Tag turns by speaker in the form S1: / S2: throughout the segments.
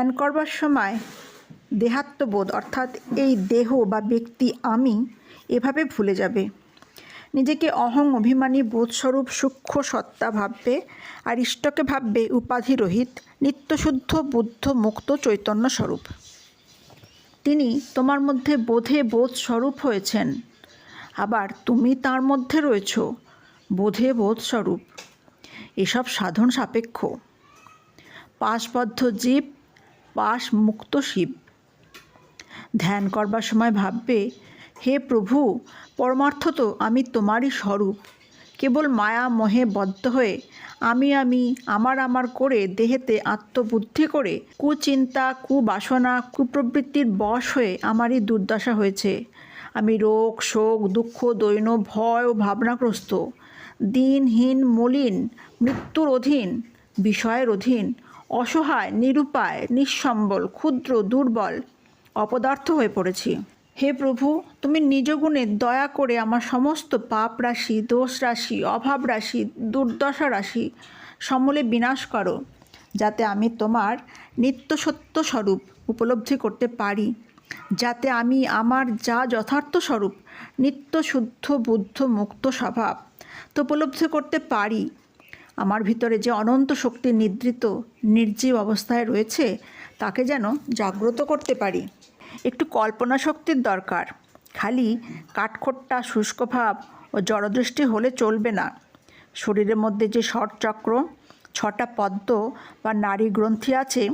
S1: ধ্যান করবার সময় দেহাত্মবোধ, অর্থাৎ এই দেহ বা ব্যক্তি, আমি এভাবে ভুলে যাবে। নিজেকে অহং অভিমানী বোধস্বরূপ সূক্ষ্ম সত্তা ভাববে, আর ইষ্টকে ভাববে উপাধিরহিত নিত্যশুদ্ধ বুদ্ধ মুক্ত চৈতন্য স্বরূপ। তিনি তোমার মধ্যে বোধে বোধ স্বরূপ হয়েছেন, আবার তুমি তার মধ্যে রয়েছ বোধে বোধ স্বরূপ এসব সাধন সাপেক্ষ। পাশবদ্ধ জীব পাশ মুক্ত শিব। ধ্যান করবার সময় ভাববে, হে প্রভু, পরমার্থ তো আমি তোমারই স্বরূপ। কেবল মায়া মোহে বদ্ধ হয়ে আমি আমি, আমার আমার করে দেহেতে আত্মবুদ্ধি করে কুচিন্তা, কুবাসনা, কুপ্রবৃত্তির বশ হয়ে আমারই দুর্দশা হয়েছে। আমি রোগ, শোক, দুঃখ দৈন্য ভয় ও ভাবনাগ্রস্ত। দিনহীন, মলিন, মৃত্যুর অধীন, বিষয়ের অধীন অসহায়, নিরুপায়, নিঃসম্বল, ক্ষুদ্র, দুর্বল, অপদার্থ হয়ে পড়েছি। হে প্রভু, তুমি নিজ গুণে দয়া করে আমার সমস্ত পাপ রাশি, দোষ রাশি, অভাব রাশি, দুর্দশা রাশি সমূলে বিনাশ করো, যাতে আমি তোমার নিত্য সত্য স্বরূপ উপলব্ধি করতে পারি, যাতে আমি আমার যা যথার্থ স্বরূপ নিত্য শুদ্ধ বুদ্ধ, মুক্ত স্বভাব তো উপলব্ধি করতে পারি। আমার ভিতরে যে অনন্ত শক্তি নিদ্রিত, নির্জীব অবস্থায় রয়েছে, তাকে যেন জাগ্রত করতে পারি। একটু কল্পনা শক্তির দরকার। খালি কাঠখোট্টা, শুষ্ক ভাব ও জড়দৃষ্টি হলে চলবে না। শরীরের মধ্যে যে চক্র, ছটা পদ্ম বা নারী গ্রন্থি আছে,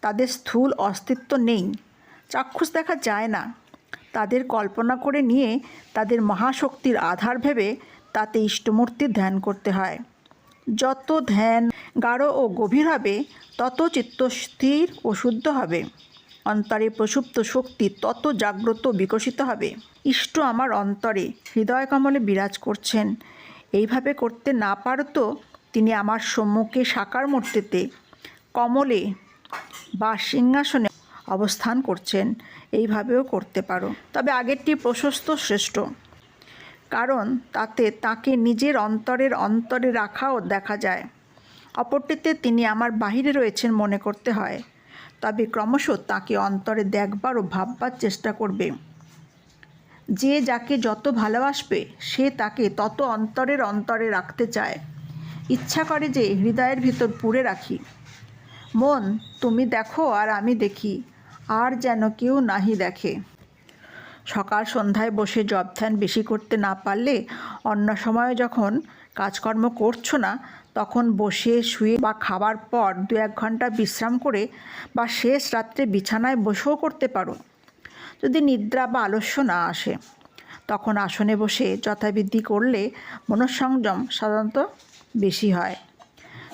S1: তাদের স্থূল অস্তিত্ব নেই। চাক্ষুষ দেখা যায় না। তাদের কল্পনা করে নিয়ে তাদের মহাশক্তির আধার ভেবে তাতে ইষ্টমূর্তির ধ্যান করতে হয়। যত ধ্যান গাঢ় ও গভীর হবে, তত চিত্ত স্থির ও শুদ্ধ হবে। অন্তরে প্রসুপ্ত শক্তি তত জাগ্রত বিকশিত হবে। ইষ্ট আমার অন্তরে হৃদয় কমলে বিরাজ করছেন। এইভাবে করতে না পারো তো তিনি আমার সম্মুখে সাকার মূর্তিতে কমলে বা সিংহাসনে অবস্থান করছেন। এইভাবেও করতে পারো। তবে আগেরটি প্রশস্ত শ্রেষ্ঠ। কারণ তাতে তাকে নিজের অন্তরের অন্তরে রাখাও দেখা যায়। অপরটিতে তিনি আমার বাহিরে রয়েছেন মনে করতে হয়। তবে ক্রমশ তাকে অন্তরে দেখবার ও ভাববার চেষ্টা করবে। যে যাকে যত ভালোবাসবে, সে তাকে তত অন্তরের অন্তরে রাখতে চায়। ইচ্ছা করে যে হৃদয়ের ভিতর পুড়ে রাখি। মন, তুমি দেখো আর আমি দেখি। আর যেন কেউ নাহি দেখে। সকাল সন্ধ্যায় বসে জব ধ্যান বেশি করতে না পারলে অন্য সময়ে যখন কাজকর্ম করছ না, তখন বসে শুয়ে বা খাবার পর দু এক ঘণ্টা বিশ্রাম করে বা শেষ রাত্রে বিছানায় বসেও করতে পারো। যদি নিদ্রা বা আলস্য না আসে, তখন আসনে বসে যথাবিধি করলে মনঃসংযম সাধারণত বেশি হয়।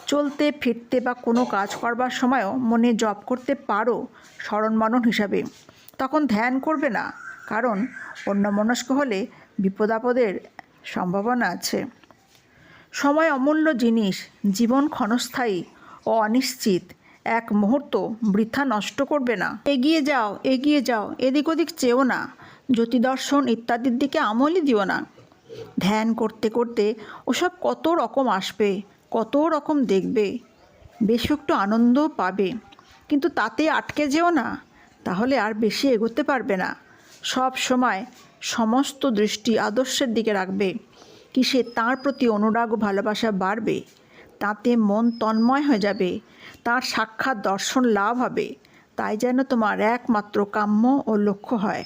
S1: চলতে, ফিরতে বা কোনো কাজ করবার সময়ও মনে জপ করতে পারো স্মরণ মনন হিসাবে। তখন ধ্যান করবে না। কারণ অন্যমনস্ক হলে বিপদাপদের সম্ভাবনা আছে। সময় অমূল্য জিনিস, জীবন ক্ষণস্থায়ী ও অনিশ্চিত। এক মুহূর্ত বৃথা নষ্ট করবে না। এগিয়ে যাও এগিয়ে যাও, এদিক ওদিক চেও না। জ্যোতি দর্শন ইত্যাদির দিকে আমলই দিও না। ধ্যান করতে করতে ওসব কত রকম আসবে, কত রকম দেখবে। বেশ একটু আনন্দ পাবে। কিন্তু তাতে আটকে যেও না। তাহলে আর বেশি এগোতে পারবে না। সব সময় সমস্ত দৃষ্টি আদর্শের দিকে রাখবে। কিসে তাঁর প্রতি অনুরাগ ও ভালোবাসা বাড়বে? তাতে মন তন্ময় হয়ে যাবে। তার সাক্ষাৎ দর্শন লাভ হবে। তাই যেন তোমার একমাত্র কাম্য ও লক্ষ্য হয়।